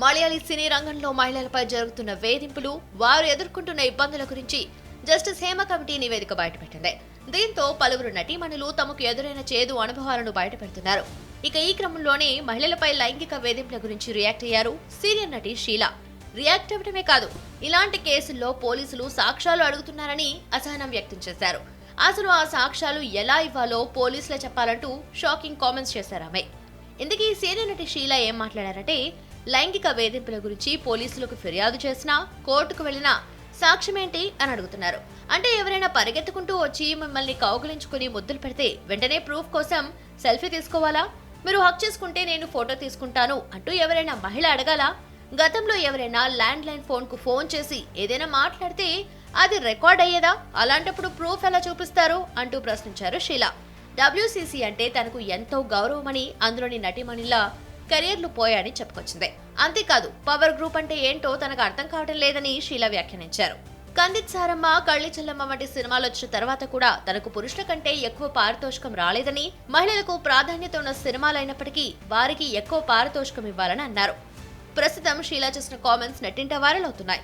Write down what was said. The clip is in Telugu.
మలయాళీ సినీ రంగంలో మహిళలపై జరుగుతున్న వేధింపులు వారు ఎదుర్కొంటున్న ఇబ్బందుల గురించి జస్టిస్ హేమ కమిటీ నివేదిక బయటపెట్టింది. దీంతో పలువురు నటీమణులు తమకు ఎదురైన చేదు అనుభవాలను బయటపెడుతున్నారు. ఇక ఈ క్రమంలోనే మహిళలపై లైంగిక వేధింపుల గురించి రియాక్ట్ అయ్యారు సీనియర్ నటి షీలా. రియాక్ట్ అవ్వడమే కాదు ఇలాంటి కేసుల్లో పోలీసులు సాక్ష్యాలు అడుగుతున్నారని అసహనం వ్యక్తం చేశారు. అసలు ఆ సాక్ష్యాలు ఎలా ఇవ్వాలో పోలీసులే చెప్పాలంటూ షాకింగ్ కామెంట్స్ చేశారు ఆమె. ఇందుకీ సీనియర్ నటి షీలా ఏం మాట్లాడారంటే లైంగిక వేధింపుల గురించి పోలీసులకు ఫిర్యాదు చేసినా కోర్టుకు వెళ్ళినా సాక్ష్యమేంటి అని అడుగుతున్నారు. అంటే ఎవరైనా పరిగెత్తుకుంటూ వచ్చి మిమ్మల్ని కౌగులించుకుని ముద్దులు పెడితే వెంటనే ప్రూఫ్ కోసం సెల్ఫీ తీసుకోవాలా? మీరు హక్ చేసుకుంటే నేను ఫోటో తీసుకుంటాను అంటూ ఎవరైనా మహిళ అడగాల? గతంలో ఎవరైనా ల్యాండ్ లైన్ ఫోన్కు ఫోన్ చేసి ఏదైనా మాట్లాడితే అది రికార్డ్ అయ్యేదా? అలాంటప్పుడు ప్రూఫ్ ఎలా చూపిస్తారు? అంటూ ప్రశ్నించారు షీలా. డబ్ల్యూసీసీ అంటే తనకు ఎంతో గౌరవమని అందులోని నటిమణిలా కెరియర్లు పోయాయని చెప్పుకొచ్చింది. అంతేకాదు పవర్ గ్రూప్ అంటే ఏంటో తనకు అర్థం కావడం లేదని షీలా వ్యాఖ్యానించారు. కందిత్ సారమ్మ కళ్ళి చెల్లమ్మ వంటి సినిమాలు వచ్చిన తర్వాత కూడా తనకు పురుషుల కంటే ఎక్కువ పారితోషికం రాలేదని మహిళలకు ప్రాధాన్యత ఉన్న సినిమాలైనప్పటికీ వారికి ఎక్కువ పారితోషికం ఇవ్వాలని అన్నారు. ప్రస్తుతం షీలా చేసిన కామెంట్స్ నెట్టింట వైరల్ అవుతున్నాయి.